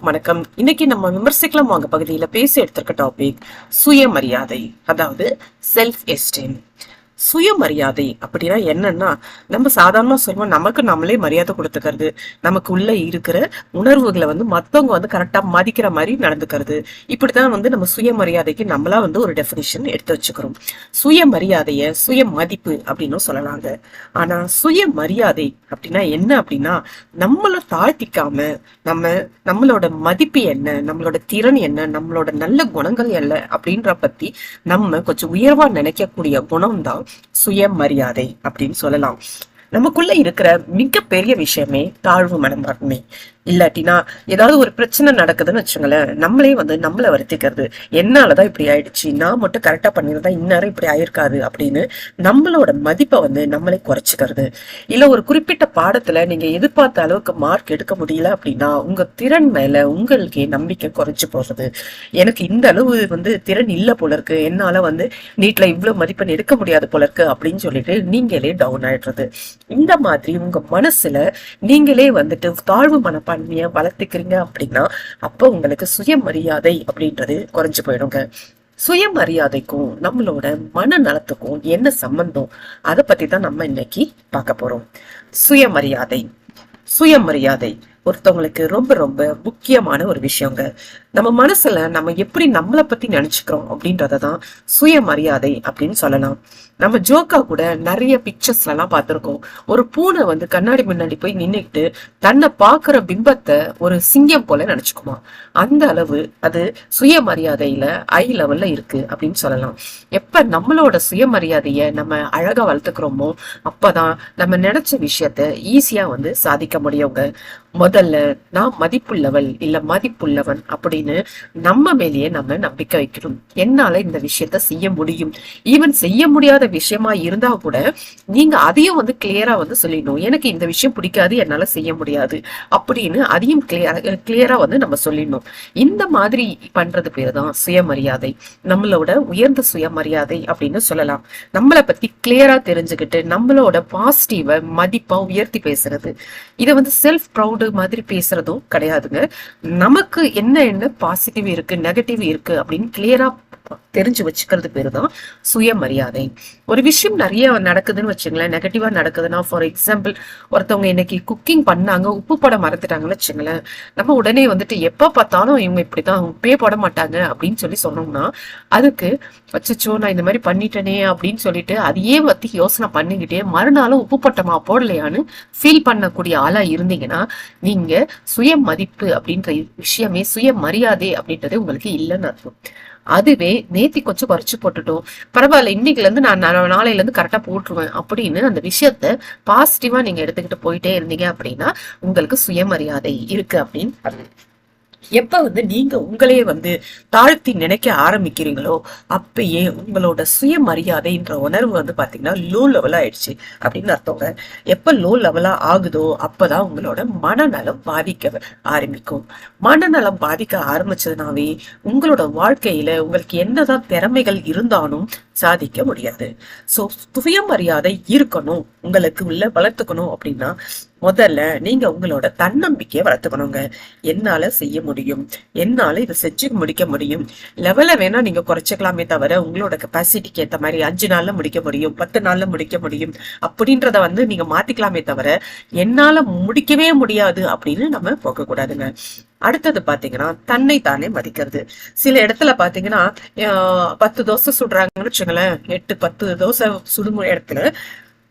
எல்லாருக்கும் வணக்கம். இன்னைக்கு நம்ம விமர்சிக்கலாம் வாங்க. பகுதியில பேசி எடுத்திருக்க டாபிக் சுயமரியாதை அதாவது செல்ஃப் எஸ்டீம் சுயமரியாதை அப்படின்னா என்னன்னா நம்ம சாதாரணமா சொல்லுவோம் நமக்கு நம்மளே மரியாதை கொடுத்துக்கிறது. நமக்கு உள்ள இருக்கிற உணர்வுகளை வந்து மத்தவங்க வந்து கரெக்டா மதிக்கிற மாதிரி நடந்துக்கிறது. இப்படித்தான் வந்து நம்ம சுயமரியாதைக்கு நம்மளா வந்து ஒரு டெபினிஷன் எடுத்து வச்சுக்கிறோம். சுயமரியாதைய சுய மதிப்பு அப்படின்னு சொல்லலாங்க. ஆனா சுயமரியாதை அப்படின்னா என்ன அப்படின்னா நம்மளை தாழ்த்திக்காம நம்ம நம்மளோட மதிப்பு என்ன நம்மளோட திறன் என்ன நம்மளோட நல்ல குணங்கள் என்ன அப்படின்ற பத்தி நம்ம கொஞ்சம் உயர்வா நினைக்கக்கூடிய குணம் தான் சுயமரியாதை அப்படின்னு சொல்லலாம். நமக்குள்ள இருக்கிற மிகப்பெரிய விஷயமே தாழ்வு மனம் மட்டுமே இல்லாட்டினா ஏதாவது ஒரு பிரச்சனை நடக்குதுன்னு வச்சுங்களேன் நம்மளே வந்து நம்மளை வருத்திக்கிறது. என்னாலதான் இப்படி ஆயிடுச்சு? நான் மட்டும் கரெக்டா பண்ணியிருந்தா இந்நேரம் இப்படி ஆயிருக்காது அப்படின்னு நம்மளோட மதிப்பை வந்து நம்மளே குறைச்சிக்கிறது. இல்ல ஒரு குறிப்பிட்ட பாடத்துல நீங்க எதிர்பார்த்த அளவுக்கு மார்க் எடுக்க முடியல அப்படின்னா உங்க திறன் மேல உங்களுக்கே நம்பிக்கை குறைச்சு போறது எனக்கு இந்த அளவு வந்து திறன் இல்ல போல இருக்கு. என்னால வந்து நீட்ல இவ்வளவு மதிப்பெண் எடுக்க முடியாது போல இருக்கு அப்படின்னு சொல்லிட்டு நீங்களே டவுன் ஆயிடுறது. இந்த மாதிரி உங்க மனசுல நீங்களே வந்துட்டு தாழ்வு மனப்பான்மையை வளர்த்துக்கிறீங்க அப்படின்னா அப்போ உங்களுக்கு சுயமரியாதை அப்படின்றது குறைஞ்சு போயிடுங்க. சுயமரியாதைக்கும் நம்மளோட மனநலத்துக்கும் என்ன சம்பந்தம்? அதை பத்தி தான் நம்ம இன்னைக்கு பார்க்க போறோம். சுயமரியாதை. சுயமரியாதை ஒருத்தவங்களுக்கு ரொம்ப ரொம்ப முக்கியமான ஒரு விஷயங்க. நம்ம மனசுல நம்ம எப்படி நம்மளை பத்தி நினைச்சுக்கிறோம் அப்படின்றதான் சுயமரியாதை அப்படின்னு சொல்லலாம். நம்ம ஜோக்கா கூட நிறைய பிக்சர்ஸ்ல எல்லாம் பார்த்திருக்கோம். ஒரு பூனை வந்து கண்ணாடி முன்னாடி போய் நின்னுக்கிட்டு தன்னை பாக்குற பிம்பத்தை ஒரு சிங்கம் போல நினைச்சுக்குமா. அந்த அளவு அது சுயமரியாதையில ஐ லெவல்ல இருக்கு அப்படின்னு சொல்லலாம். எப்ப நம்மளோட சுயமரியாதைய நம்ம அழகா வளர்த்துக்கிறோமோ அப்பதான் நம்ம நினைச்ச விஷயத்த ஈஸியா வந்து சாதிக்க முடியுங்க. முதல்ல நான் மதிப்புள்ளவள் இல்ல மதிப்புள்ளவன் அப்படின்னு நம்ம மேலேயே நம்ம நம்பிக்கை வைக்கணும். என்னால இந்த விஷயத்த செய்ய முடியும். ஈவன் செய்ய முடியாத விஷயமா இருந்தா கூட நீங்க அதையும் வந்து கிளியரா வந்து சொல்லிடணும். எனக்கு இந்த விஷயம் பிடிக்காது என்னால செய்ய முடியாது அப்படின்னு அதையும் கிளியரா கிளியரா வந்து நம்ம சொல்லிடணும். இந்த மாதிரி பண்றது பேர் தான் சுயமரியாதை. நம்மளோட உயர்ந்த சுயமரியாதை அப்படின்னு சொல்லலாம். நம்மளை பத்தி கிளியரா தெரிஞ்சுக்கிட்டு நம்மளோட பாசிட்டிவை மதிப்பா உயர்த்தி பேசுறது. இதை வந்து செல்ஃப் ப்ரௌடு மாதிரி பேசுறதும் கிடையாதுங்க. நமக்கு என்ன என்ன பாசிட்டிவ் இருக்கு நெகட்டிவ் இருக்கு அப்படின்னு கிளியரா தெரிஞ்சு வச்சுக்கிறது பேர் தான் சுயமரியாதை. ஒரு விஷயம் நிறைய நடக்குதுன்னு வச்சுங்களேன் நெகட்டிவா நடக்குதுன்னா ஃபார் எக்ஸாம்பிள் ஒருத்தவங்க இன்னைக்கு குக்கிங் பண்ணாங்க உப்பு போட மறந்துட்டாங்கன்னு வச்சுங்களேன் நம்ம உடனே வந்துட்டு எப்ப பார்த்தாலும் இவங்க இப்படிதான் உப்பே போட மாட்டாங்க அப்படின்னு சொல்லி சொன்னோம்னா அதுக்கு வச்சச்சோ நான் இந்த மாதிரி பண்ணிட்டேனே அப்படின்னு சொல்லிட்டு அதையே பத்தி யோசனை பண்ணிக்கிட்டே மறுநாளும் உப்பு பட்டமா போடலையான்னு ஃபீல் பண்ணக்கூடிய ஆளா இருந்தீங்கன்னா நீங்க சுய மதிப்பு அப்படின்ற விஷயமே சுய மரியாதை அப்படின்றது உங்களுக்கு இல்லைன்னு அர்த்தம். அதுவே நேத்தி கொஞ்சம் குறைச்சு போட்டுட்டோம். பரவாயில்ல இன்னைக்குல இருந்து நான் நாளையில இருந்து கரெக்டா போட்டுருவேன் அப்படின்னு அந்த விஷயத்த பாசிட்டிவா நீங்க எடுத்துக்கிட்டு போயிட்டே இருந்தீங்க அப்படின்னா உங்களுக்கு சுயமரியாதை இருக்கு அப்படின்னு எப்ப வந்து நீங்க உங்களையே வந்து தாழ்த்தி நினைக்க ஆரம்பிக்கிறீங்களோ அப்பயே உங்களோட சுயமரியாதைன்ற உணர்வு வந்து பாத்தீங்கன்னா லோ லெவல் ஆயிடுச்சு. அப்படின்னு அர்த்தங்க எப்ப லோ லெவலா ஆகுதோ அப்பதான் உங்களோட மனநலம் பாதிக்க ஆரம்பிக்கும். மனநலம் பாதிக்க ஆரம்பிச்சதுனாவே உங்களோட வாழ்க்கையில உங்களுக்கு என்னதான் திறமைகள் இருந்தாலும் சாதிக்க முடியாது. சோ சுயமரியாதை இருக்கணும். உங்களுக்கு உள்ள வளர்த்துக்கணும் அப்படின்னா முதல்ல நீங்க உங்களோட தன்னம்பிக்கையை வளர்த்துக்கணுங்க. என்னால செய்ய முடியும். என்னால இதை செஞ்சு முடிக்க முடியும். லெவல வேணா நீங்க குறைச்சிக்கலாமே தவிர உங்களோட கெப்பாசிட்டிக்கு ஏத்த மாதிரி அஞ்சு நாள்ல முடிக்க முடியும் பத்து நாள்ல முடிக்க முடியும் அப்படின்றத வந்து நீங்க மாத்திக்கலாமே தவிர என்னால முடிக்கவே முடியாது அப்படின்னு நம்ம போக கூடாதுங்க அடுத்தது பாத்தீங்கன்னா தன்னை தானே மதிக்கிறது. சில இடத்துல பாத்தீங்கன்னா பத்து தோசை சுடுறாங்கன்னு வச்சுங்களேன் எட்டு பத்து தோசை சுடும் இடத்துல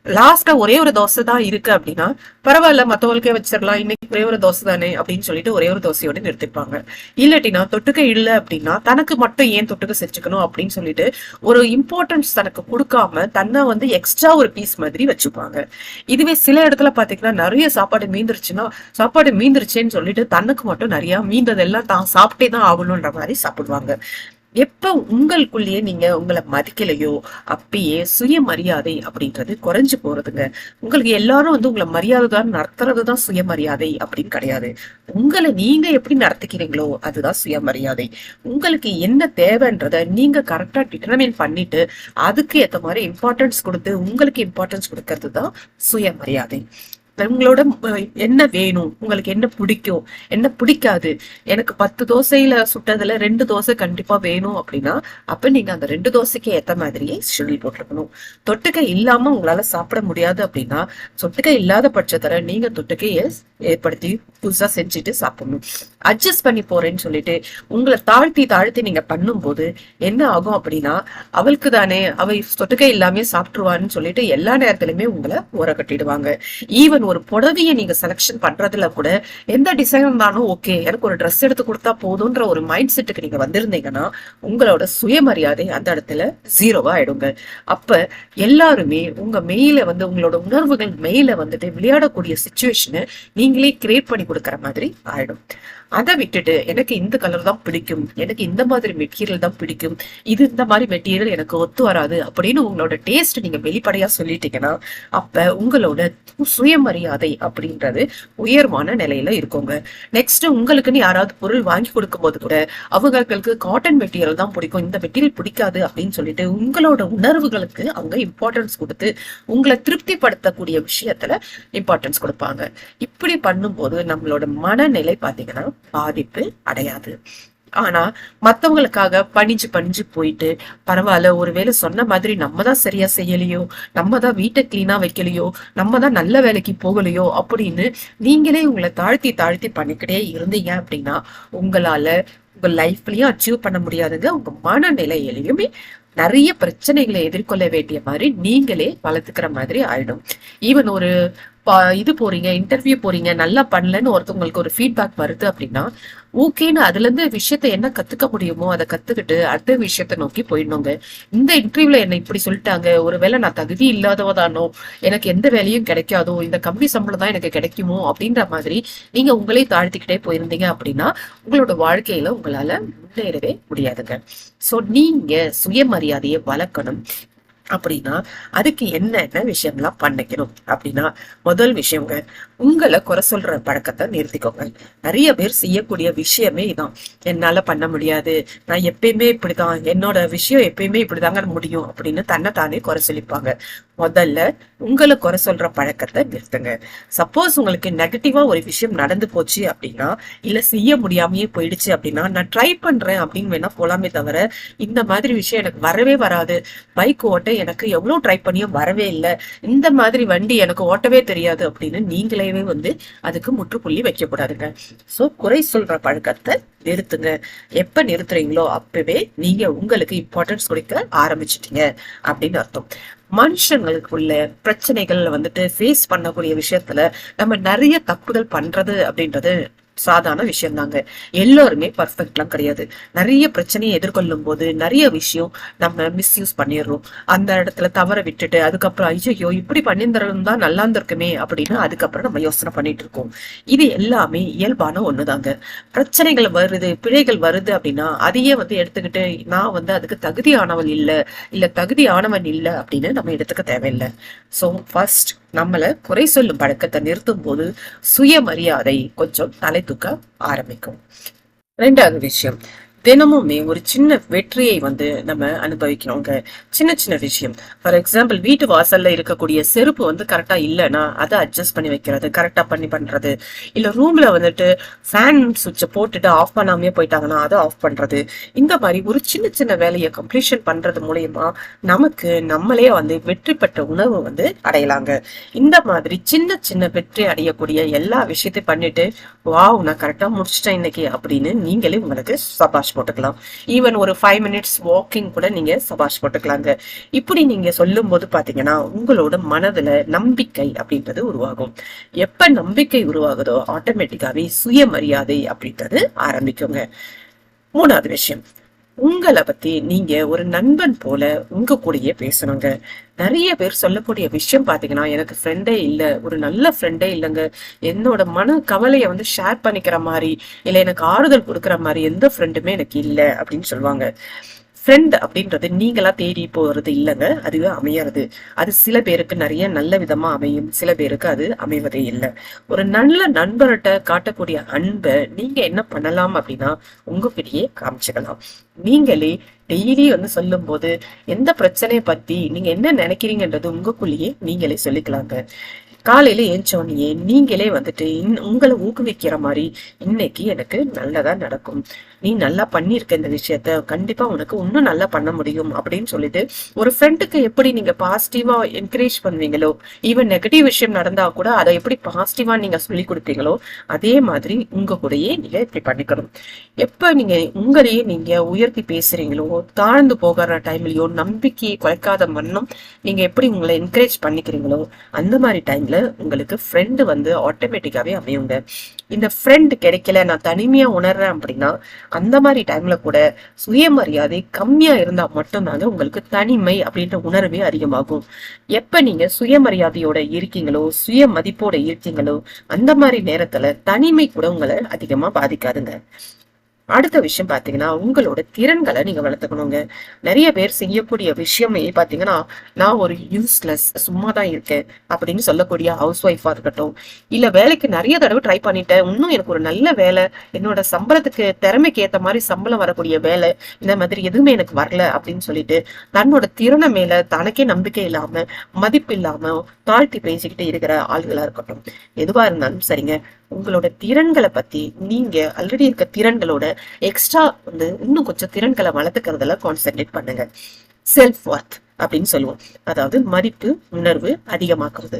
லாஸ்டா ஒரே ஒரு தோசை தான் இருக்கு அப்படின்னா பரவாயில்ல மத்தவங்களுக்கே வச்சிடலாம் இன்னைக்கு ஒரே ஒரு தோசை தானே அப்படின்னு சொல்லிட்டு ஒரே ஒரு தோசையோட நிறுத்திப்பாங்க. இல்லாட்டினா தொட்டுக்க இல்ல அப்படின்னா தனக்கு மட்டும் ஏன் தொட்டுக்க செஞ்சுக்கணும் அப்படின்னு சொல்லிட்டு ஒரு இம்பார்ட்டன்ஸ் தனக்கு கொடுக்காம தன்னை வந்து எக்ஸ்ட்ரா ஒரு பீஸ் மாதிரி வச்சுப்பாங்க. இதுவே சில இடத்துல பாத்தீங்கன்னா நிறைய சாப்பாடு மீந்துருச்சுன்னா சாப்பாடு மீந்துருச்சேன்னு சொல்லிட்டு தனக்கு மட்டும் நிறைய மீந்ததெல்லாம் தான் சாப்பிட்டே தான் ஆகணுன்ற மாதிரி சாப்பிடுவாங்க. எப்ப உங்களுக்குள்ளேயே நீங்க உங்களை மதிக்கலையோ அப்பயே சுயமரியாதை அப்படின்றது குறைஞ்சு போறதுங்க. உங்களுக்கு எல்லாரும் வந்து உங்களை மரியாதை தான் நடத்துறதுதான் சுயமரியாதை அப்படின்னு கிடையாது. உங்களை நீங்க எப்படி நடத்திக்கிறீங்களோ அதுதான் சுயமரியாதை. உங்களுக்கு என்ன தேவைன்றத நீங்க கரெக்டா டிட்டர்மின் பண்ணிட்டு அதுக்கு ஏத்த மாதிரி இம்பார்ட்டன்ஸ் கொடுத்து உங்களுக்கு இம்பார்ட்டன்ஸ் கொடுக்கறது தான் சுயமரியாதை. உங்களோட என்ன வேணும்? உங்களுக்கு என்ன பிடிக்கும்? என்ன பிடிக்காது? எனக்கு பத்து தோசையில சுட்டதுல ரெண்டு தோசை கண்டிப்பா வேணும் அப்படின்னா அப்ப நீங்க அந்த ரெண்டு தோசைக்கு ஏத்த மாதிரியே ஷெடியூல் போட்டிருக்கணும். தொட்டுக்கை இல்லாம உங்களால சாப்பிட முடியாது அப்படின்னா தொட்டுக்கை இல்லாத பட்சத்துல நீங்க தொட்டுக்கையை ஏற்படுத்தி புதுசா செஞ்சுட்டு சாப்பிடணும். அட்ஜஸ்ட் பண்ணி போறேன்னு சொல்லிட்டு உங்களை தாழ்த்தி தாழ்த்தி நீங்க பண்ணும்போது என்ன ஆகும் அப்படின்னா அவளுக்கு தானே அவ தொட்டுக்கை இல்லாமே சாப்பிட்டுருவான்னு சொல்லிட்டு எல்லா நேரத்திலுமே உங்களை உர கட்டிடுவாங்க ஈவன் ஒரு புடவையை நீங்க செலக்ஷன் பண்றதுல கூட எந்த டிசைன் இருந்தாலும் ஓகே எனக்கு ஒரு ட்ரெஸ் எடுத்து கொடுத்தா போதுன்ற ஒரு மைண்ட் செட்டுக்கு நீங்க வந்திருந்தீங்கன்னா உங்களோட சுயமரியாதை அந்த இடத்துல ஜீரோவா ஆயிடுங்க. அப்ப எல்லாருமே உங்க மெயில வந்து உங்களோட உணர்வுகள் மெயில வந்துட்டு விளையாடக்கூடிய சுச்சுவேஷனை நீங்களே கிரியேட் பண்ணி கொடுக்குற மாதிரி ஆயிடும். அதை விட்டுட்டு எனக்கு இந்த கலர் தான் பிடிக்கும். எனக்கு இந்த மாதிரி மெட்டீரியல் தான் பிடிக்கும். இது இந்த மாதிரி மெட்டீரியல் எனக்கு ஒத்து வராது அப்படின்னு உங்களோட டேஸ்ட் நீங்க வெளிப்படையா சொல்லிட்டீங்கன்னா அப்ப உங்களோட சுயமரியாதை அப்படின்றது உயர்வான நிலையில இருக்குங்க. நெக்ஸ்ட் உங்களுக்குன்னு யாராவது பொருள் வாங்கி கொடுக்கும் போது கூட அவங்களுக்கு காட்டன் மெட்டீரியல் தான் பிடிக்கும். இந்த மெட்டீரியல் பிடிக்காது அப்படின்னு சொல்லிட்டு உங்களோட உணர்வுகளுக்கு அவங்க இம்பார்ட்டன்ஸ் கொடுத்து உங்களை திருப்திப்படுத்தக்கூடிய விஷயத்துல இம்பார்ட்டன்ஸ் கொடுப்பாங்க. இப்படி பண்ணும்போது நம்மளோட மனநிலை பாத்தீங்கன்னா பாதிப்பு அடையாது. ஆனா மத்தவங்களுக்காக பணிஞ்சு பணிஞ்சு போயிட்டு பரவாயில்ல ஒருவேளை சொன்ன மாதிரி நம்ம தான் சரியா செய்யலையோ நம்ம தான் வீட்டை கிளீனா வைக்கலையோ நம்ம தான் நல்ல வேலைக்கு போகலையோ அப்படின்னு நீங்களே உங்களை தாழ்த்தி தாழ்த்தி பண்ணிக்கிட்டே இருந்தீங்க அப்படின்னா உங்களால உங்க லைஃப்லயும் அச்சீவ் பண்ண முடியாதுங்க. உங்க மனநிலையிலையுமே நிறைய பிரச்சனைகளை எதிர்கொள்ள வேண்டிய மாதிரி நீங்களே வளர்த்துக்கிற மாதிரி ஆயிடும். ஈவன் ஒரு இது போறீங்க இன்டர்வியூ போறீங்க நல்லா பண்ணலன்னு ஒருத்தவங்களுக்கு ஒரு ஃபீட்பேக் வருது அப்படின்னா ஓகேன்னு அதுல இருந்து விஷயத்த என்ன கத்துக்க முடியுமோ அதை கத்துக்கிட்டு அடுத்த விஷயத்த நோக்கி போயிடணுங்க. இந்த இன்டர்வியூல என்ன இப்படி சொல்லிட்டாங்க ஒருவேளை நான் தகுதி இல்லாதவதானோ எனக்கு எந்த வேலையும் கிடைக்காதோ இந்த கம்மி சம்பளம் தான் எனக்கு கிடைக்குமோ அப்படின்ற மாதிரி நீங்க உங்களே தாழ்த்திக்கிட்டே போயிருந்தீங்க அப்படின்னா உங்களோட வாழ்க்கையில உங்களால முன்னேறவே முடியாதுங்க. சோ நீங்க சுயமரியாதையை வளர்க்கணும். அப்படின்னா அதுக்கு என்னென்ன விஷயம்லாம் பண்ணிக்கணும்? அப்படின்னா முதல் விஷயங்க உங்களை குறை சொல்ற பழக்கத்தை நிறுத்திக்கோங்க. நிறைய பேர் செய்யக்கூடிய விஷயமே இதான். என்னால பண்ண முடியாது. நான் எப்பயுமே இப்படிதான். என்னோட விஷயம் எப்பயுமே இப்படிதாங்க முடியும் அப்படின்னு தன்னைத்தானே குறை சொல்லிப்பாங்க. முதல்ல உங்களை குறை சொல்ற பழக்கத்தை நிறுத்துங்க. சப்போஸ் உங்களுக்கு நெகட்டிவா ஒரு விஷயம் நடந்து போச்சு அப்படின்னா இல்ல செய்ய முடியாமயே போயிடுச்சு அப்படின்னா நான் ட்ரை பண்றேன் அப்படின்னு வேணா போலாமே தவிர இந்த மாதிரி விஷயம் எனக்கு வரவே வராது. பைக் ஓட்ட எனக்கு எவ்வளவு ட்ரை பண்ணியும் வரவே இல்லை. இந்த மாதிரி வண்டி எனக்கு ஓட்டவே தெரியாது அப்படின்னு நீங்களே வந்து அதுக்கு முற்றுப்புள்ளி வைக்கக்கூடாதுங்க ஸோ குறை சொல்ற பழக்கத்தை நிறுத்துங்க. எப்ப நிறுத்துறீங்களோ அப்பவே நீங்க உங்களுக்கு இம்பார்ட்டன்ஸ் கொடுக்க ஆரம்பிச்சிட்டீங்க அப்படின்னு அர்த்தம். மனுஷங்களுக்குள்ள பிரச்சனைகள் வந்துட்டு ஃபேஸ் பண்ணக்கூடிய விஷயத்துல நம்ம நிறைய தப்புகள் பண்றது அப்படின்றது சாதாரண விஷயம் தாங்க எல்லாருமே பர்ஃபெக்ட்லாம் கிடையாது. நிறைய பிரச்சனையை எதிர்கொள்ளும் போது நிறைய விஷயம் நம்ம மிஸ்யூஸ் பண்ணிடுறோம். அந்த இடத்துல தவற விட்டுட்டு அதுக்கப்புறம் ஐயோ இப்படி பண்ணியிருந்தா நல்லா இருந்திருக்குமே அப்படின்னு அதுக்கப்புறம் நம்ம யோசனை பண்ணிட்டு இருக்கோம். இது எல்லாமே இயல்பான ஒண்ணுதாங்க. பிரச்சனைகள் வருது பிழைகள் வருது அப்படின்னா அதையே வந்து எடுத்துக்கிட்டு நான் வந்து அதுக்கு தகுதியானவள் இல்லை இல்ல தகுதியானவன் இல்லை அப்படின்னு நம்ம எடுத்துக்க தேவையில்லை. ஸோ ஃபர்ஸ்ட் நம்மளை குறை சொல்லும் பழக்கத்தை நிறுத்தும் போது சுயமரியாதை கொஞ்சம் தலை தூக்க ஆரம்பிக்கும். ரெண்டாவது விஷயம் தினமுமே ஒரு சின்ன வெற்றியை வந்து நம்ம அனுபவிக்கணுங்க சின்ன சின்ன விஷயம். ஃபார் எக்ஸாம்பிள் வீட்டு வாசல்ல இருக்கக்கூடிய செருப்பு வந்து கரெக்டா இல்லைன்னா அதை அட்ஜஸ்ட் பண்ணி வைக்கிறது கரெக்டா பண்ணி பண்றது. இல்ல ரூம்ல வந்துட்டு ஃபேன் சுவிட்சை போட்டுட்டு ஆஃப் பண்ணாமே போயிட்டாங்கன்னா அதை ஆஃப் பண்றது. இந்த மாதிரி ஒரு சின்ன சின்ன வேலையை கம்ப்ளீஷன் பண்றது மூலயமா நமக்கு நம்மளே வந்து வெற்றி பெற்ற உணவு வந்து அடையலாங்க. இந்த மாதிரி சின்ன சின்ன வெற்றி அடையக்கூடிய எல்லா விஷயத்தையும் பண்ணிட்டு வாவ் நான் கரெக்டா முடிச்சிட்டேன் இன்னைக்கு அப்படின்னு நீங்களே உங்களுக்கு சபாஷ் சபாஷ் போட்டுக்கலாம். ஈவன் ஒரு ஃபைவ் மினிட்ஸ் வாக்கிங் கூட நீங்க சபாஷ் போட்டுக்கலாங்க. இப்படி நீங்க சொல்லும் போது பாத்தீங்கன்னா உங்களோட மனதுல நம்பிக்கை அப்படின்றது உருவாகும். எப்ப நம்பிக்கை உருவாகுதோ ஆட்டோமேட்டிக்காவே சுயமரியாதை அப்படின்றது ஆரம்பிக்குங்க. மூணாவது விஷயம். உங்களை பத்தி நீங்க ஒரு நண்பன் போல உங்க கூடயே பேசணுங்க. நிறைய பேர் சொல்லக்கூடிய விஷயம் பாத்தீங்கன்னா எனக்கு ஃப்ரெண்டே இல்ல ஒரு நல்ல ஃப்ரெண்டே இல்லைங்க. என்னோட மன கவலையை வந்து ஷேர் பண்ணிக்கிற மாதிரி இல்ல எனக்கு ஆறுதல் கொடுக்கிற மாதிரி எந்த ஃப்ரெண்டுமே எனக்கு இல்ல அப்படின்னு சொல்லுவாங்க. ஃப்ரெண்ட் அப்படின்றது நீங்களா தேடி போறது இல்லைங்க. அதுவே அமையறது. அது சில பேருக்கு நிறைய நல்ல விதமா அமையும். சில பேருக்கு அது அமைவதே இல்லை. ஒரு நல்ல நண்பர்கிட்ட காட்டக்கூடிய அன்பை நீங்க என்ன பண்ணலாம் அப்படின்னா உங்ககிட்டயே காமிச்சுக்கலாம். நீங்களே டெய்லி வந்து சொல்லும்போது எந்த பிரச்சனையை பத்தி நீங்க என்ன நினைக்கிறீங்கன்றது உங்களுக்குள்ளேயே நீங்களே சொல்லிக்கலாங்க. காலையில ஏஞ்சோடனே நீங்களே வந்துட்டு இன்- உங்களை ஊக்குவிக்கிற மாதிரி இன்னைக்கு எனக்கு நல்லதா நடக்கும். நீ நல்லா பண்ணியிருக்க இந்த விஷயத்த. கண்டிப்பா உனக்கு இன்னும் நல்லா பண்ண முடியும் அப்படின்னு சொல்லிட்டு ஒரு ஃப்ரெண்டுக்கு எப்படி நீங்க பாசிட்டிவா என்கரேஜ் பண்ணுவீங்களோ ஈவன் நெகட்டிவ் விஷயம் நடந்தா கூட அதை எப்படி பாசிட்டிவா நீங்க சொல்லி கொடுப்பீங்களோ அதே மாதிரி உங்க கூடயே நீங்க இப்படி பண்ணிக்கணும். எப்ப நீங்க உங்களையே நீங்க உயர்த்தி பேசுறீங்களோ தாழ்ந்து போகிற டைம்லயோ நம்பிக்கையை குறைக்காத மண்ணும் நீங்க எப்படி உங்களை என்கரேஜ் பண்ணிக்கிறீங்களோ அந்த மாதிரி டைம்ல உங்களுக்கு ஃப்ரெண்டு வந்து ஆட்டோமேட்டிக்காவே அமையுங்க. இந்த ஃப்ரெண்ட் கிடைக்கல நான் தனிமையா உணர்றேன் அப்படின்னா அந்த மாதிரி டைம்ல கூட சுயமரியாதை கம்மியா இருந்தா மட்டும்தாங்க உங்களுக்கு தனிமை அப்படின்ற உணர்வே அதிகமாகும். எப்ப நீங்க சுயமரியாதையோட இருக்கீங்களோ சுய மதிப்போட இருக்கீங்களோ அந்த மாதிரி நேரத்துல தனிமை கூட உங்களை அதிகமா பாதிக்காதுங்க. அடுத்த விஷயம் பாத்தீங்கன்னா உங்களோட திறன்களை நீங்க வளர்த்துக்கணுங்க. நிறைய பேர் செய்யக்கூடிய விஷயமே பாத்தீங்கன்னா நான் ஒரு யூஸ்லெஸ் சும்மா தான் இருக்கேன் அப்படின்னு சொல்லக்கூடிய ஹவுஸ் ஒய்ஃபா இருக்கட்டும் இல்ல வேலைக்கு நிறைய தடவை ட்ரை பண்ணிட்டேன். இன்னும் எனக்கு ஒரு நல்ல வேலை என்னோட சம்பளத்துக்கு திறமைக்கு ஏத்த மாதிரி சம்பளம் வரக்கூடிய வேலை இந்த மாதிரி எதுவுமே எனக்கு வரல அப்படின்னு சொல்லிட்டு தன்னோட திறனை மேல தனக்கே நம்பிக்கை இல்லாம மதிப்பு இல்லாம தாழ்த்தி பேசிக்கிட்டு இருக்கிற ஆள்களா இருக்கட்டும். எதுவா இருந்தாலும் சரிங்க. உங்களோட திறன்களை பத்தி நீங்க ஆல்ரெடி இருக்க திறன்களோட எக்ஸ்ட்ரா வந்து இன்னும் கொஞ்சம் திறன்களை வளர்த்துக்கிறதுல கான்சென்ட்ரேட் பண்ணுங்க. செல்ஃப் ஒர்த் அப்படின்னு சொல்லுவோம். அதாவது மதிப்பு உணர்வு அதிகமாக்குறது.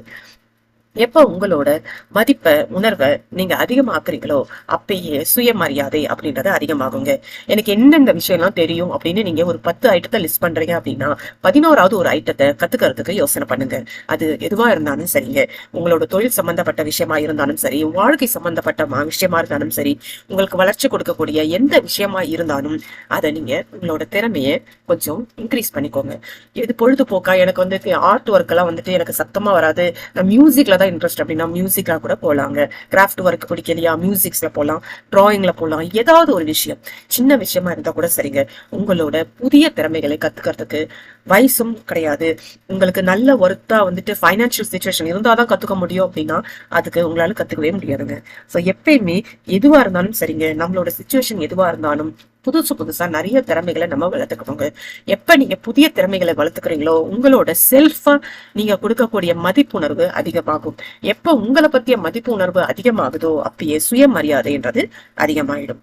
எப்ப உங்களோட மதிப்பை உணர்வை நீங்க அதிகமாக்குறீங்களோ அப்பயே சுயமரியாதை அப்படின்றது அதிகமாகுங்க. எனக்கு என்னென்ன விஷயம்லாம் தெரியும் அப்படின்னு நீங்க ஒரு பத்து ஐட்டத்தை லிஸ்ட் பண்றீங்க அப்படின்னா பதினோராவது ஒரு ஐட்டத்தை கத்துக்கிறதுக்கு யோசனை பண்ணுங்க. அது எதுவா இருந்தாலும் சரிங்க. உங்களோட தொழில் சம்பந்தப்பட்ட விஷயமா இருந்தாலும் சரி வாழ்க்கை சம்பந்தப்பட்ட விஷயமா இருந்தாலும் சரி உங்களுக்கு வளர்ச்சி கொடுக்கக்கூடிய எந்த விஷயமா இருந்தாலும் அதை நீங்க உங்களோட திறமையை கொஞ்சம் இன்க்ரீஸ் பண்ணிக்கோங்க. எது பொழுதுபோக்கா? எனக்கு வந்து ஆர்ட் ஒர்க் எல்லாம் வந்துட்டு எனக்கு சத்தமா வராது. நான் மியூசிக்ல தான் இன்ட்ரெஸ்ட் அப்படின்னா மியூசிக்கா கூட போகலாங்க கிராஃப்ட் ஒர்க் பிடிக்கலையா மியூசிக்ஸில் போகலாம் ட்ராயிங்கில் போலாம் ஏதாவது ஒரு விஷயம். சின்ன விஷயமா இருந்தா கூட சரிங்க. உங்களோட புதிய திறமைகளை கற்றுக்கிறதுக்கு வயசும் கிடையாது. உங்களுக்கு நல்ல ஒர்த்தா வந்துட்டு ஃபைனான்ஷியல் சுச்சுவேஷன் இருந்தாதான் கத்துக்க முடியும் அப்படின்னா அதுக்கு உங்களால கத்துக்கவே முடியாதுங்க. ஸோ எப்பயுமே எதுவா இருந்தாலும் சரிங்க. நம்மளோட சுச்சுவேஷன் எதுவா இருந்தாலும் புதுசு புதுசா நிறைய திறமைகளை நம்ம வளர்த்துக்கணுங்க எப்ப நீங்க புதிய திறமைகளை வளர்த்துக்கிறீங்களோ உங்களோட செல்ஃபா நீங்க கொடுக்கக்கூடிய மதிப்புணர்வு அதிகமாகும். எப்ப உங்களை பத்திய மதிப்பு உணர்வு அதிகமாகுதோ அப்பயே சுயமரியாதைன்றது அதிகமாயிடும்.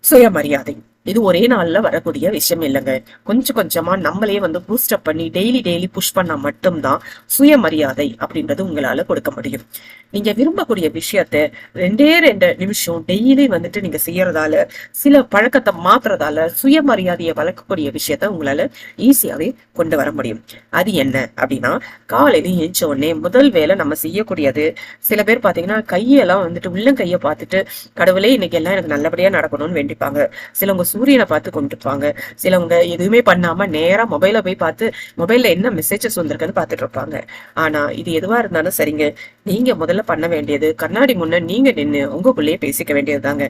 சுயமரியாதை. இது ஒரே நாளில் வரக்கூடிய விஷயம் இல்லைங்க. கொஞ்சம் கொஞ்சமாக நம்மளே வந்து பூஸ்டப் பண்ணி டெய்லி டெய்லி புஷ் பண்ணால் மட்டும்தான் சுயமரியாதை அப்படின்றது உங்களால் கொடுக்க முடியும். நீங்கள் விரும்பக்கூடிய விஷயத்த ரெண்டே ரெண்டு நிமிஷம் டெய்லி வந்துட்டு நீங்கள் செய்யறதால சில பழக்கத்தை மாத்துறதால சுயமரியாதையை வளர்க்கக்கூடிய விஷயத்த உங்களால் ஈஸியாகவே கொண்டு வர முடியும். அது என்ன அப்படின்னா காலையில் எழுந்த உடனே முதல் வேலை நம்ம செய்யக்கூடியது சில பேர் பார்த்தீங்கன்னா கையெல்லாம் வந்துட்டு உள்ளங்கையை பார்த்துட்டு கடவுளே இன்னைக்கு எல்லாம் எனக்கு நல்லபடியாக நடக்கணும்னு வேண்டிப்பாங்க. சிலவங்க சூரியனை பார்த்து கொண்டுருப்பாங்க. சிலவங்க எதுவுமே பண்ணாம நேரா மொபைல போய் பார்த்து மொபைல்ல என்ன மெசேஜஸ் வந்திருக்குன்னு பார்த்துட்டு இருப்பாங்க. ஆனா இது எதுவா இருந்தாலும் சரிங்க. நீங்க முதல்ல பண்ண வேண்டியது கண்ணாடி முன்ன நீங்க நின்னு உங்களுக்குள்ளேயே பேசிக்க வேண்டியதுதாங்க.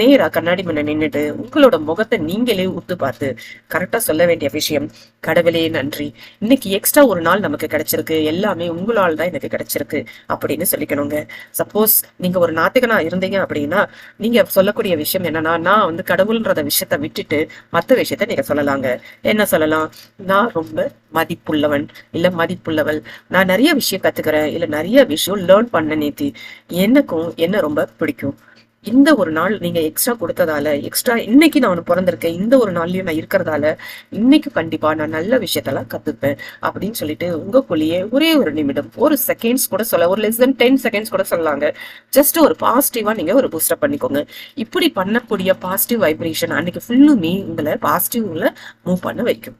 நேரா கண்ணாடி முன்ன நின்னுட்டு உங்களோட முகத்தை நீங்களே உத்து பார்த்து கரெக்டா சொல்ல வேண்டிய விஷயம். கடவுளே நன்றி. இன்னைக்கு எக்ஸ்ட்ரா ஒரு நாள் நமக்கு கிடைச்சிருக்கு. எல்லாமே உங்களால் தான் எனக்கு கிடைச்சிருக்கு அப்படின்னு சொல்லிக்கணுங்க. சப்போஸ் நீங்க ஒரு நாத்துக்கனா இருந்தீங்க அப்படின்னா நீங்க சொல்லக்கூடிய விஷயம் என்னன்னா நான் வந்து கடவுள்ன்றத விஷயத்த விட்டுட்டு மத்த விஷயத்த நீங்க சொல்லலாங்க. என்ன சொல்லலாம்? நான் ரொம்ப மதிப்புள்ளவன் இல்ல மதிப்புள்ளவள். நான் நிறைய விஷயம் கத்துக்கிறேன் இல்ல நிறைய விஷயம் லேர்ன் பண்ண நேத்தி. எனக்கும் என்ன ரொம்ப பிடிக்கும்? இந்த ஒரு நாள் நீங்க எக்ஸ்ட்ரா கொடுத்ததால எக்ஸ்ட்ரா இன்னைக்கு நான் பிறந்திருக்கேன் இந்த ஒரு நாள்லயும் நான் இருக்கிறதால இன்னைக்கு கண்டிப்பா நான் நல்ல விஷயத்தெல்லாம் கத்துப்பேன் அப்படின்னு சொல்லிட்டு உங்களுக்குள்ளேயே ஒரே ஒரு நிமிடம் ஒரு செகண்ட்ஸ் கூட சொல்ல ஒரு லெஸ் தென் டென் செகண்ட்ஸ் கூட சொல்லலாங்க. ஜஸ்ட் ஒரு பாசிட்டிவா நீங்க ஒரு பூஸ்டப் பண்ணிக்கோங்க. இப்படி பண்ணக்கூடிய பாசிட்டிவ் வைப்ரேஷன் அன்னைக்கு ஃபுல்லுமே உங்களை பாசிட்டிவ்ல மூவ் பண்ண வைக்கும்.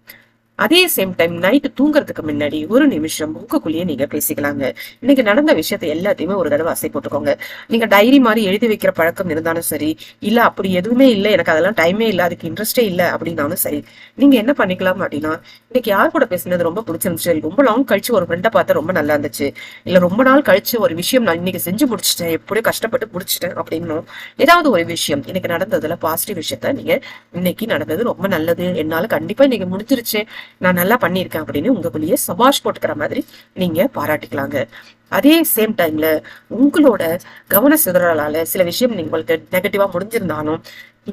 அதே சேம் டைம் நைட்டு தூங்குறதுக்கு முன்னாடி ஒரு நிமிஷம் உங்களுக்குள்ளேயே நீங்க பேசிக்கலாங்க. இன்னைக்கு நடந்த விஷயத்த எல்லாத்தையுமே ஒரு தடவை அசை போட்டுக்கோங்க. நீங்க டைரி மாதிரி எழுதி வைக்கிற பழக்கம் இருந்தாலும் சரி இல்ல அப்படி எதுவுமே இல்லை எனக்கு அதெல்லாம் டைமே இல்லை அதுக்கு இன்ட்ரெஸ்டே இல்லை அப்படின்னாலும் சரி நீங்க என்ன பண்ணிக்கலாம் அப்படின்னா இன்னைக்கு யார் கூட பேசுனது ரொம்ப பிடிச்சிருந்துச்சு ரொம்ப லாங் கழிச்சு ஒரு ஃப்ரெண்டை பார்த்தா ரொம்ப நல்லா இருந்துச்சு இல்ல ரொம்ப நாள் கழிச்சு ஒரு விஷயம் நான் இன்னைக்கு செஞ்சு முடிச்சிட்டேன் எப்படியோ கஷ்டப்பட்டு முடிச்சிட்டேன் அப்படின்னும் ஏதாவது ஒரு விஷயம் இன்னைக்கு நடந்ததுல பாசிட்டிவ் விஷயத்த நீங்க இன்னைக்கு நடந்தது ரொம்ப நல்லது என்னால கண்டிப்பா இன்னைக்கு முடிஞ்சிருச்சு நான் நல்லா பண்ணியிருக்கேன் அப்படின்னு உங்களுக்குள்ளேயே சபாஷ் போட்டுக்கிற மாதிரி நீங்க பாராட்டிக்கலாங்க. அதே சேம் டைம்ல உங்களோட கவன சிதறலால சில விஷயம் உங்களுக்கு நெகட்டிவாக முடிஞ்சிருந்தாலும்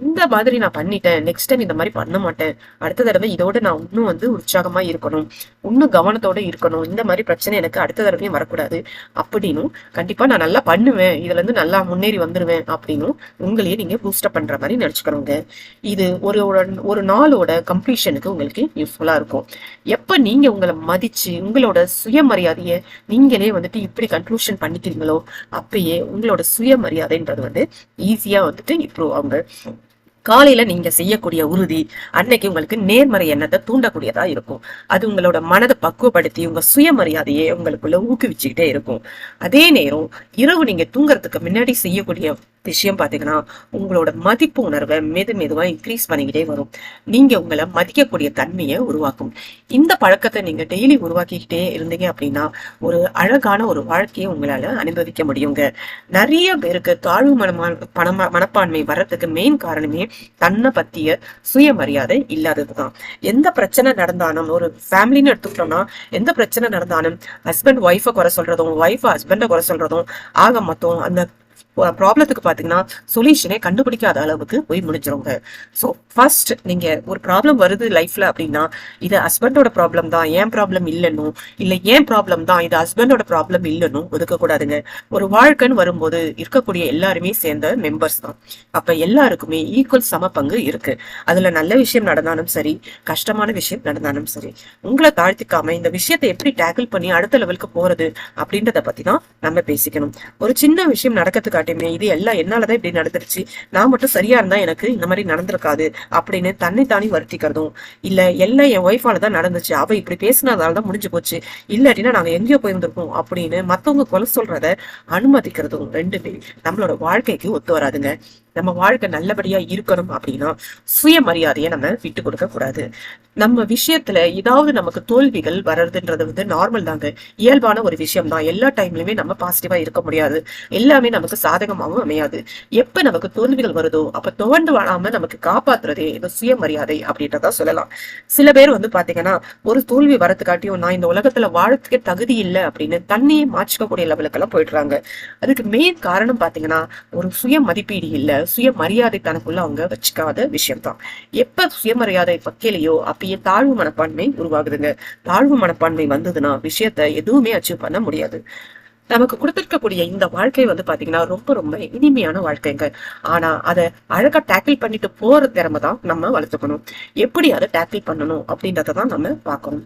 இந்த மாதிரி நான் பண்ணிட்டேன். நெக்ஸ்ட் டைம் இந்த மாதிரி பண்ண மாட்டேன். அடுத்த தடவை இதோட நான் இன்னும் வந்து உற்சாகமா இருக்கணும். இன்னும் கவனத்தோட இருக்கணும். இந்த மாதிரி பிரச்சனை எனக்கு அடுத்த தடவையும் வரக்கூடாது. அப்படின்னும் கண்டிப்பா நான் நல்லா பண்ணுவேன். இதுல இருந்து நல்லா முன்னேறி வந்துருவேன் அப்படின்னும் உங்களையே நீங்க பூஸ்டப் பண்ற மாதிரி நினைச்சுக்கணுங்க. இது ஒரு ஒரு- ஒரு நாளோட கம்ப்ளீஷனுக்கு உங்களுக்கு யூஸ்ஃபுல்லா இருக்கும். எப்ப நீங்க உங்களை மதிச்சு உங்களோட சுயமரியாதையை நீங்களே வந்துட்டு இப்படி கன்க்ளூஷன் பண்ணிக்கிறீங்களோ அப்பயே உங்களோட சுயமரியாதைன்றது வந்து ஈஸியா வந்துட்டு இம்ப்ரூவ் ஆகுங்க. காலையில நீங்க செய்யக்கூடிய உறுதி அன்னைக்கு உங்களுக்கு நேர்மறை எண்ணத்தை தூண்டக்கூடியதா இருக்கும். அது உங்களோட மனதை பக்குவப்படுத்தி உங்க சுயமரியாதையை உங்களுக்குள்ள ஊக்குவிச்சுக்கிட்டே இருக்கும். அதே நேரம் இரவு நீங்க தூங்குறதுக்கு முன்னாடி செய்யக்கூடிய விஷயம் பார்த்தீங்கன்னா உங்களோட மதிப்பு உணர்வை மெது மெதுவா இன்க்ரீஸ் பண்ணிக்கிட்டே வரும். நீங்க உங்களை மதிக்கக்கூடிய தன்மையை உருவாக்கும். இந்த பழக்கத்தை நீங்க டெய்லி உருவாக்கிக்கிட்டே இருந்தீங்க அப்படின்னா ஒரு அழகான ஒரு வாழ்க்கையை உங்களால அனுபவிக்க முடியுங்க. நிறைய பேருக்கு தாழ்வு மனமா மனப்பான்மை வர்றதுக்கு மெயின் காரணமே தன்னை பத்திய சுயமரியாதை இல்லாததுதான். எந்த பிரச்சனை நடந்தாலும் ஒரு ஃபேமிலின்னு எடுத்துக்கிட்டோம்னா எந்த பிரச்சனை நடந்தாலும் ஹஸ்பண்ட் ஒய்ஃபை குறை சொல்றதும் ஒய்ஃப் ஹஸ்பண்டை குறை சொல்றதும் ஆக மொத்தம் அந்த ப்ராப்ளத்துக்கு பாத்தீங்கன்னா சொல்யூஷனே கண்டுபிடிக்காத அளவுக்கு போய் முடிஞ்சிருங்க. ஸோ ஃபர்ஸ்ட் நீங்க ஒரு ப்ராப்ளம் வருது லைஃப்ல அப்படின்னா இது ஹஸ்பண்டோட ப்ராப்ளம் தான் ஏன் ப்ராப்ளம் இல்லைன்னு இல்ல ஏன் ப்ராப்ளம் தான் இது ஹஸ்பண்டோட ப்ராப்ளம் இல்லைன்னு ஒதுக்கக்கூடாதுங்க. ஒரு வாழ்க்கைன்னு வரும்போது இருக்கக்கூடிய எல்லாருமே சேர்ந்த மெம்பர்ஸ் தான். அப்ப எல்லாருக்குமே ஈக்குவல் சம பங்கு இருக்கு. அதுல நல்ல விஷயம் நடந்தாலும் சரி கஷ்டமான விஷயம் நடந்தாலும் சரி உங்களை தாழ்த்திக்காம இந்த விஷயத்தை எப்படி டேக்கிள் பண்ணி அடுத்த லெவலுக்கு போறது அப்படின்றத பத்தி தான் நம்ம பேசிக்கணும். ஒரு சின்ன விஷயம் நடக்கிறதுக்கு காட்டியுமே இது எல்லாம் என்னாலதான் இப்படி நடந்துருச்சு. நான் மட்டும் சரியா இருந்தா எனக்கு இந்த மாதிரி நடந்திருக்காது அப்படின்னு தன்னை தானே வருத்திக்கிறதும். இல்ல எல்லாம் என் ஒய்ஃபால தான் நடந்துச்சு. அவ இப்படி பேசினதால தான் முடிஞ்சு போச்சு. இல்லாட்டினா நாங்க எங்கேயோ போயிருந்திருப்போம் அப்படின்னு மத்தவங்க கொலை சொல்றத அனுமதிக்கிறதும் ரெண்டுமே நம்மளோட வாழ்க்கைக்கு ஒத்து வராதுங்க. நம்ம வாழ்க்கை நல்லபடியா இருக்கணும் அப்படின்னா சுயமரியாதையை நம்ம விட்டு கொடுக்க கூடாது. நம்ம விஷயத்துல ஏதாவது நமக்கு தோல்விகள் வர்றதுன்றது வந்து நார்மல் தாங்க. இயல்பான ஒரு விஷயம் தான். எல்லா டைம்லயுமே நம்ம பாசிட்டிவா இருக்க முடியாது. எல்லாமே நமக்கு சாதகமாகவும் அமையாது. எப்ப நமக்கு தோல்விகள் வருதோ அப்ப துவண்டு வாழாம நமக்கு காப்பாத்துறதே இந்த சுயமரியாதை அப்படின்றதா சொல்லலாம். சில பேர் வந்து பாத்தீங்கன்னா ஒரு தோல்வி வரத்துக்காட்டியும் நான் இந்த உலகத்துல வாழத்துக்கே தகுதி இல்லை அப்படின்னு தண்ணியை மாற்றிக்கக்கூடிய லெவலுக்கெல்லாம் போயிடுறாங்க. அதுக்கு மெயின் காரணம் பாத்தீங்கன்னா ஒரு சுய மதிப்பீடு இல்ல சுயமரியாதை தனக்குள்ள அவங்க வச்சுக்காத விஷயம்தான். எப்ப சுயமரியாதை பக்கையிலையோ அப்பயே தாழ்வு மனப்பான்மை உருவாகுதுங்க. தாழ்வு மனப்பான்மை வந்ததுன்னா விஷயத்த எதுவுமே அச்சீவ் பண்ண முடியாது. நமக்கு கொடுத்திருக்கக்கூடிய இந்த வாழ்க்கை வந்து பாத்தீங்கன்னா ரொம்ப ரொம்ப இனிமையான வாழ்க்கைங்க. ஆனா அதை அழகா டேக்கிள் பண்ணிட்டு போற திறமை தான் நம்ம வளர்த்துக்கணும். எப்படி அதை டேக்கிள் பண்ணணும் அப்படின்றத தான் நம்ம பார்க்கணும்.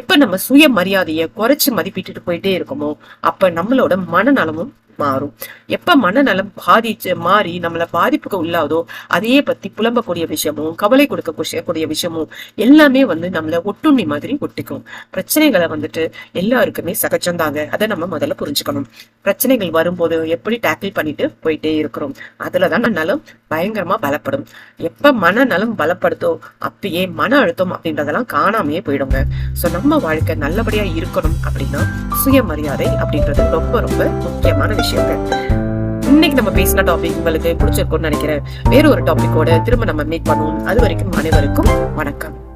எப்ப நம்ம சுய மரியாதையை குறைச்சு மதிப்பிட்டுட்டு போயிட்டே இருக்கோமோ அப்ப நம்மளோட மனநலமும் மாறும். எப்ப மனநலம் பாதிச்சு மாறி நம்மள பாதிப்புக்கு உள்ளாதோ அதையே பத்தி புலம்பக்கூடிய விஷயமும் கவலை கொடுக்க கூடிய- விஷயமும் எல்லாமே வந்து நம்மள ஒட்டுண்ணி மாதிரி ஒட்டிக்கும். பிரச்சனைகளை வந்துட்டு எல்லாருக்குமே சகஜம்தாங்க அதை நம்ம முதல்ல புரிஞ்சுக்கணும். பிரச்சனைகள் வரும்போது எப்படி டேக்கிள் பண்ணிட்டு போயிட்டே இருக்கிறோம்? அதுலதான் நலம் பயங்கரமா பலப்படும். எப்ப மனநலம் பலப்படுத்தோ அப்பயே மன அழுத்தம் அப்படின்றதெல்லாம் காணாமையே போயிடுங்க. சோ நம்ம வாழ்க்கை நல்லபடியா இருக்கணும் அப்படின்னா சுயமரியாதை அப்படின்றது ரொம்ப ரொம்ப முக்கியமான விஷயம். விஷயங்கள். இன்னைக்கு நம்ம பேசின டாபிக் உங்களுக்கு பிடிச்சிருக்கும்னு நினைக்கிறேன். வேற ஒரு டாபிக்கோட திரும்ப நம்ம மீட் பண்ணுவோம். அது வரைக்கும் அனைவருக்கும் வணக்கம்.